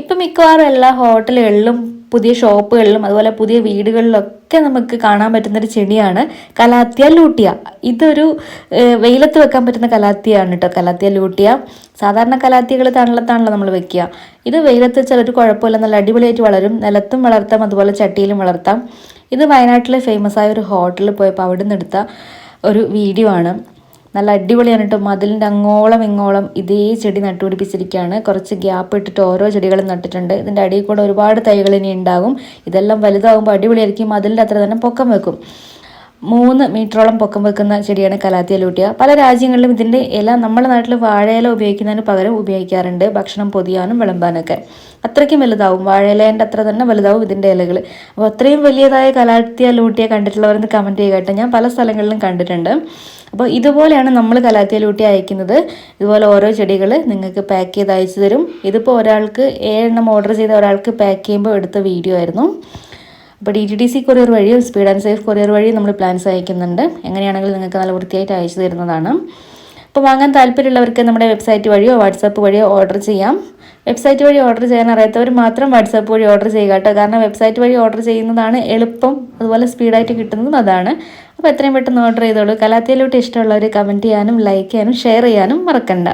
ഇപ്പം മിക്കവാറും എല്ലാ ഹോട്ടലുകളിലും പുതിയ ഷോപ്പുകളിലും അതുപോലെ പുതിയ വീടുകളിലൊക്കെ നമുക്ക് കാണാൻ പറ്റുന്നൊരു ചെടിയാണ് കലാത്തിയ ലൂട്ടിയ. ഇതൊരു വെയിലത്ത് വെക്കാൻ പറ്റുന്ന കലാത്തിയാണ് കേട്ടോ കലാത്തിയ ലൂട്ടിയ. സാധാരണ കലാത്തികൾ തണലത്താണല്ലോ നമ്മൾ വെക്കുക. ഇത് വെയിലത്ത് വെച്ചാൽ ഒരു കുഴപ്പമില്ല നല്ല അടിപൊളിയായിട്ട് വളരും. നിലത്തും വളർത്താം അതുപോലെ ചട്ടിയിലും വളർത്താം. ഇത് വയനാട്ടിലെ ഫേമസ് ആയ ഒരു ഹോട്ടലിൽ പോയപ്പോൾ അവിടെ നിന്ന് എടുത്ത ഒരു വീഡിയോ ആണ്. നല്ല അടിപൊളിയാണ് കേട്ടോ. മതിലിന്റെ അങ്ങോളം ഇങ്ങോളം ഇതേ ചെടി നട്ടുപിടിപ്പിച്ചിരിക്കുകയാണ്. കുറച്ച് ഗ്യാപ്പ് ഇട്ടിട്ട് ഓരോ ചെടികളും നട്ടിട്ടുണ്ട്. ഇതിന്റെ അടിയിൽ കൂടെ ഒരുപാട് തൈകൾ ഇനി ഉണ്ടാകും. ഇതെല്ലാം വലുതാകുമ്പോൾ അടിപൊളിയായിരിക്കും. മതിലിന്റെ അത്ര തന്നെ പൊക്കം വെക്കും. മൂന്ന് മീറ്ററോളം പൊക്കം വെക്കുന്ന ചെടിയാണ് കലാത്തിയ ലൂട്ടിയ. പല രാജ്യങ്ങളിലും ഇതിന്റെ ഇല നമ്മുടെ നാട്ടിൽ വാഴയില ഉപയോഗിക്കുന്നതിന് പകരം ഉപയോഗിക്കാറുണ്ട്. ഭക്ഷണം പൊതിയാനും വിളമ്പാനൊക്കെ അത്രയ്ക്കും വലുതാവും. വാഴയിലേന്റെ അത്ര തന്നെ വലുതാവും ഇതിന്റെ ഇലകൾ അപ്പോൾ അത്രയും വലിയതായ കലാത്തിയ ലൂട്ടിയ കണ്ടിട്ടുള്ളവരെന്ന് കമന്റ് ചെയ്യുക കേട്ടോ ഞാൻ പല സ്ഥലങ്ങളിലും കണ്ടിട്ടുണ്ട്. അപ്പോൾ ഇതുപോലെയാണ് നമ്മൾ കലാത്തിയ ലൂട്ടി അയക്കുന്നത്. ഇതുപോലെ ഓരോ ചെടികൾ നിങ്ങൾക്ക് പാക്ക് ചെയ്ത് അയച്ചു തരും. ഇതിപ്പോൾ ഒരാൾക്ക് ഏഴെണ്ണം ഓർഡർ ചെയ്ത ഒരാൾക്ക് പാക്ക് ചെയ്യുമ്പോൾ എടുത്ത വീഡിയോ ആയിരുന്നു. അപ്പോൾ D T D C courier വഴി സ്പീഡ് ആൻഡ് സേഫ് കൊറിയർ വഴി നമ്മൾ പ്ലാൻസ് അയക്കുന്നുണ്ട്. എങ്ങനെയാണെങ്കിലും നിങ്ങൾക്ക് നല്ല വൃത്തിയായിട്ട് അയച്ചു തരുന്നതാണ്. അപ്പോൾ വാങ്ങാൻ താല്പര്യമുള്ളവർക്ക് നമ്മുടെ വെബ്സൈറ്റ് വഴിയോ വാട്സാപ്പ് വഴിയോ ഓർഡർ ചെയ്യാം. വെബ്സൈറ്റ് വഴി ഓർഡർ ചെയ്യാൻ അറിയാത്തവർ മാത്രം വാട്സാപ്പ് വഴി ഓർഡർ ചെയ്യുക കേട്ടോ. കാരണം വെബ്സൈറ്റ് വഴി ഓർഡർ ചെയ്യുന്നതാണ് എളുപ്പം. അതുപോലെ സ്പീഡായിട്ട് കിട്ടുന്നതും അതാണ്. അപ്പോൾ എത്രയും പെട്ടെന്ന് ഓർഡർ ചെയ്തോളൂ. കലാത്തിയിലോട്ട് ഇഷ്ടമുള്ളവർ കമന്റ് ചെയ്യാനും ലൈക്ക് ചെയ്യാനും ഷെയർ ചെയ്യാനും മറക്കണ്ട.